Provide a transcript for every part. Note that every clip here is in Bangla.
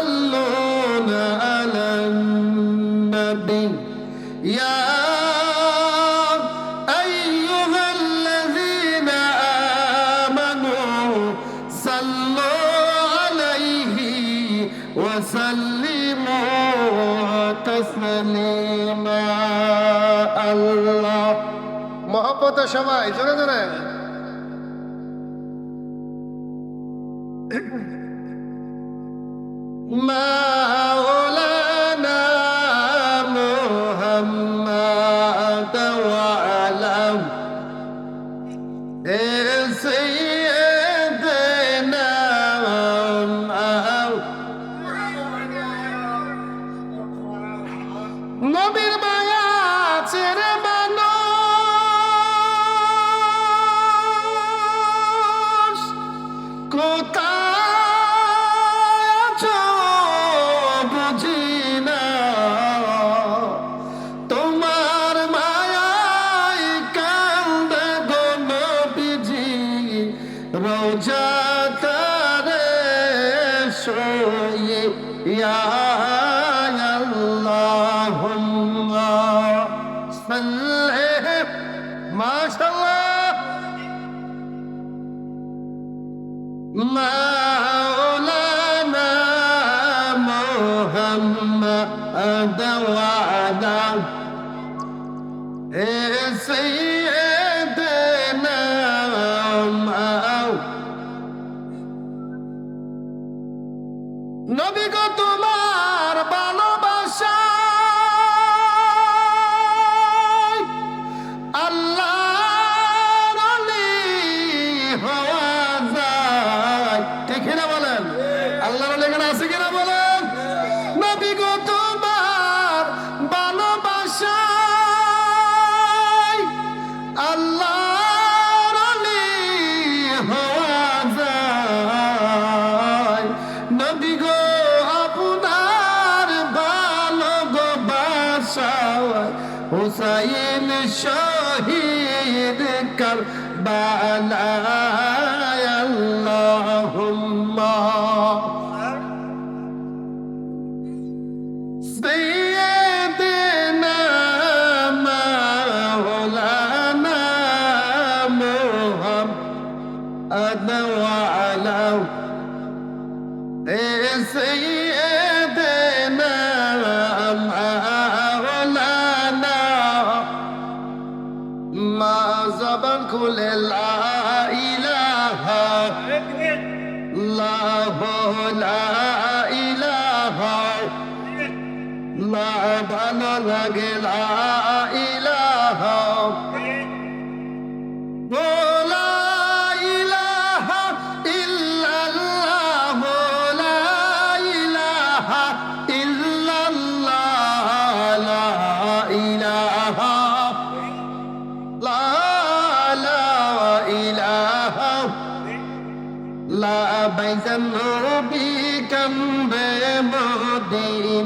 يصلون على النبي. يا أيها الذين آمنوا صلوا عليه وسلموا تسليما. الله. محبت সবাই জোরে জোরে। مولانا محمد وعلى سيدنا নবীর মায়া ছেড়ে মানুষ কোথা مولانا محمد وعدك إيه হুসাইন শহীদ কার বালা আল্লাহুম্মা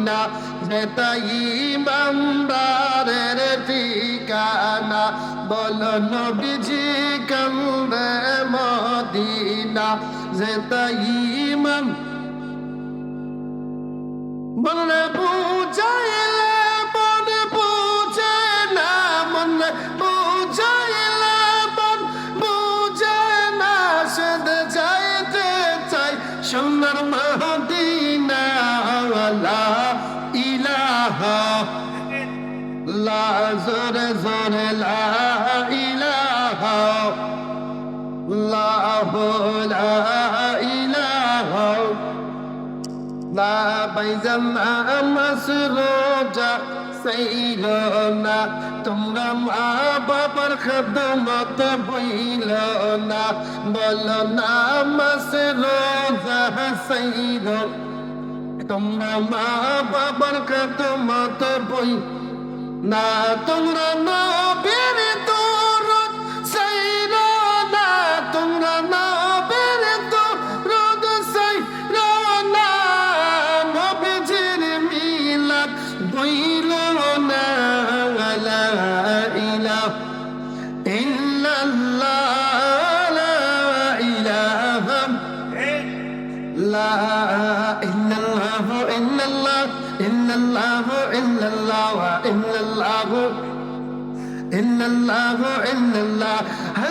মদিনা নেতাই বাম্বারের ঠিকানা। বল নবীজি কমরে মদিনা নেতাই বললে বাইজামা মাসরোজা সেইল না, তোমরা মা বাবার খাদমত বইল না। বল না মাসরোজা সেইল, তোমরা মা বাবার খাদমত বই না। তোমরা না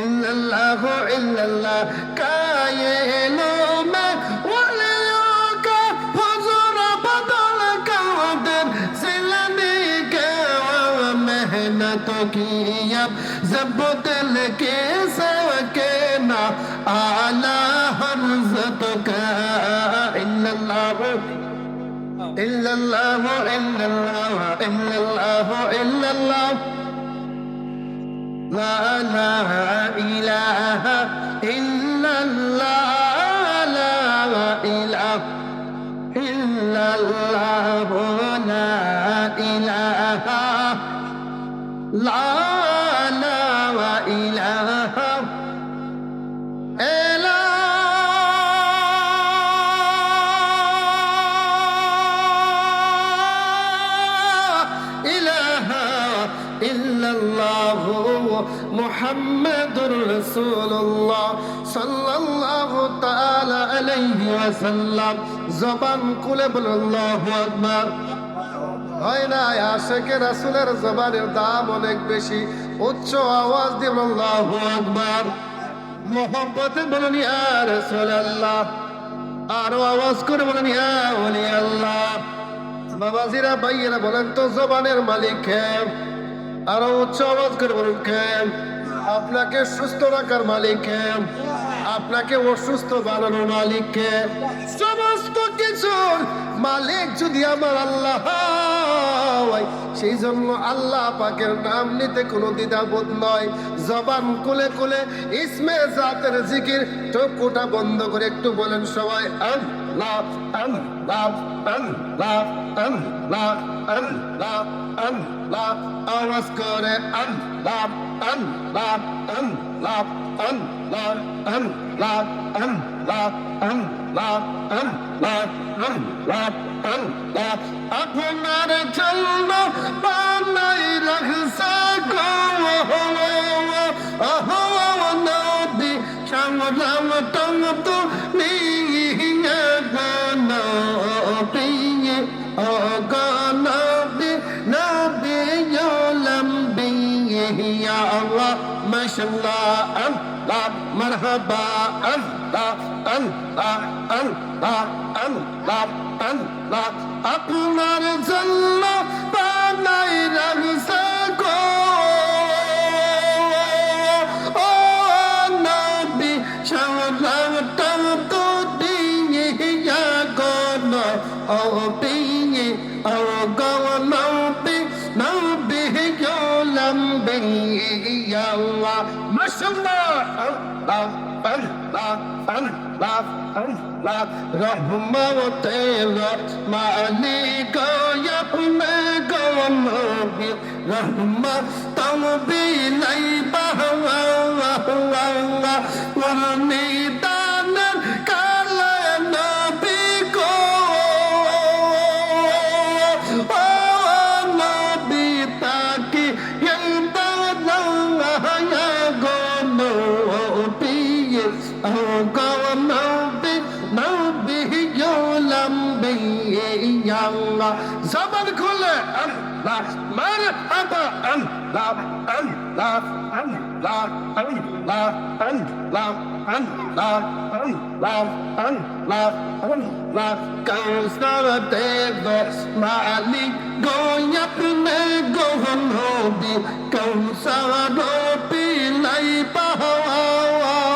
ইল্লাল্লাহু ইল্লাল্লাহ কায়েলো মে ওয়ালিয়োকা হুজুর বদল কাদের জিলানি কে মেহনত কিয়া জবতল কে সকে না, আলা হরজত কা ইল্লাল্লাহু ইল্লাল্লাহু ইল্লাল্লাহু ইল্লাল্লাহু ইল্লাল্লাহু। لا لا إله إلا الله لا إله إلا الله মোহাম্মদুর রসুল্লাহ সাল্লাল্লাহু তাআলা আলাইহি ওয়াসাল্লাম। জবান খুলে বলুন, আল্লাহু আকবার। হয় না আশেকে রাসুলের জবানের দাম অনেক বেশি। উচ্চ আওয়াজ দিয়ে আল্লাহু আকবার। মোহাম্মতে বলুন, ইয়া রাসূলুল্লাহ। আরও আওয়াজ করে বলুন, ইয়া ওলি আল্লাহ বাবাজিরা, ভাইয়েরা, বলেন তো, জবানের মালিক হ্যাঁ আরও উচ্চ আওয়াজ করে বলুন আপনাকে সুস্থ রাখার মালিক আপনাকে অসুস্থ বানানোর মালিক কে সমস্ত কিছুর মালিক যদি আমার আল্লাহ সেই জন্য আল্লাহ পাকের নাম নিতে কোনো দ্বিধাবোধ নয়। জবান কুলে কুলে ইসমে জাতের জিকির চোখটা বন্ধ করে একটু বলেন সবাই, আল্লাহ আল্লাহ আল্লাহ আল্লাহ আল্লাহ আল্লাহ, আওয়াজ করে, আল্লাহ আল্লাহ আল্লাহ। লাভ আন লাভ আন লাভ আন লাভ আন লাভ আন লাভ আন লাভ আন লাভ আপনার জন্য বানাই রাখছে গো আহ নদী রাম রাম তম তুমি প্রিয়। مرحبا الله الله الله الله الله আপনার জন্য বানাই রাখছে la rahma wa tayrat ma'alika ya pume gawa nabi rahma tambi layla and love and love and love and love and love and love and love and love and love goes not a day that's smiley going up and going home. Goes out a door be like oh, oh, oh.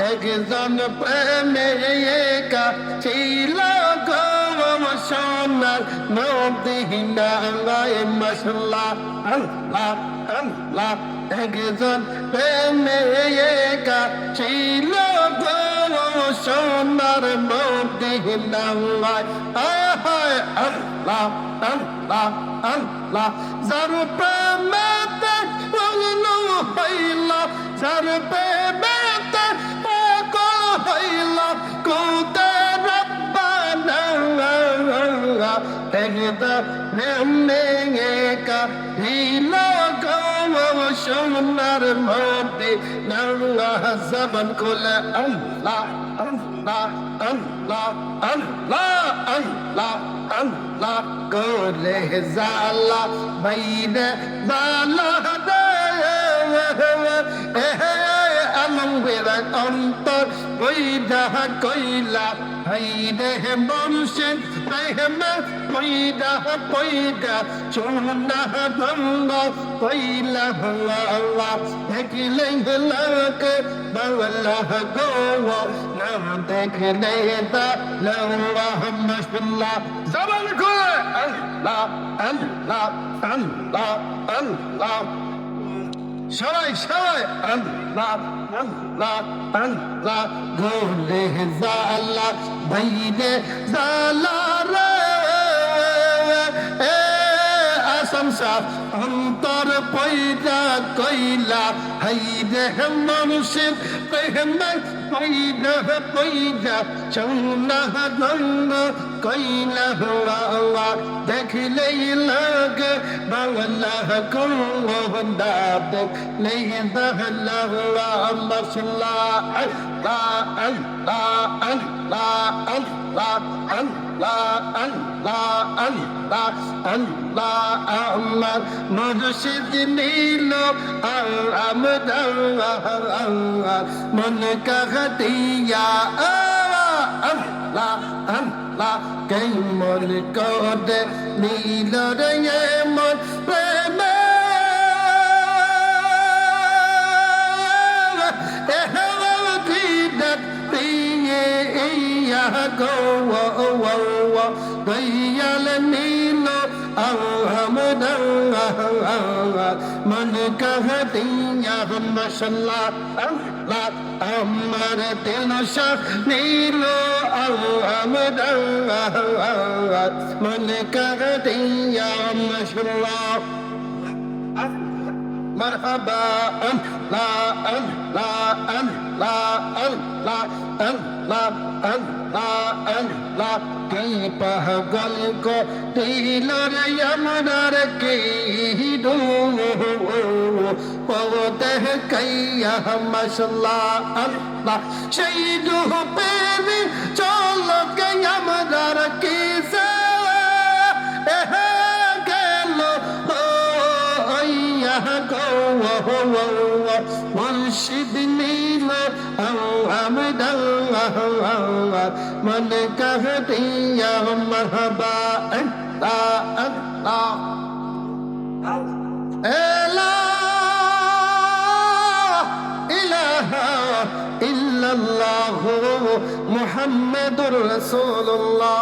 একজন প্রেমিকা ছিল গো সোনার গায়ে মশলা আল্লাহ আল্লাহ একজন প্রেমিকা ছিল গো সোনার মদিনা গায়ে আল্লাহ আল্লাহ আল্লাহ যার প্রেমেতে বলল হইল যার প্রেমেতে একদা প্রেমিকা হিল গো সোনার মধ্যে নাল্লা জবান কোলে আল্লাহ আল্লাহ আল্লাহ আল্লাহ আল্লাহ আল্লাহ কোলে জালা বাইনে জালা দে লালং বেরা অন্তর ওই যাহা কইলা হাই রে বলছেন রেহমা পৈদা পৈদা চুনা ধঙ্গ কইলা হলা দেখলে হলাক বলা গো নাম দেখলে দা লম্বা মশলা জবান খোলা আল্লাহ আল্লাহ আল্লাহ আল্লাহ সবাই সবাই ঘুরে জালা বাইরে জালা রে। সংসার অন্তর পয়রা কইলা হাই রে মানুষের قيد قيد شونه ظن قيل هو دك ليلك بغله كله دابك ليد الله الله الله الله الله الله الله আমার মনুষ্য নীল আর আমদার মন কাহ خديا la am la kemol kode nilore yemon prema ehava kidat tiye iya go wo wo wo dayal nilo alhamdan man kahatiya mashallah আল্লাহ আমার তেনসা নীল আল্লাহ মন কর দিয়া মশলা مرحبا أن لا أن لا أن لا أن لا أن لا أن لا أن لا كي بهجل كو تيلر يمنار كي دو কাইয়া মশলা আল্লাহ, সেই রুহ পেরে চল গয়া মদার কি সে গেল মুর্শিদ নীল আমদার মন কহতিয়া মহবা, আল্লাহ আল্লাহ Hey! মোহাম্মদুর রসুল্লাহ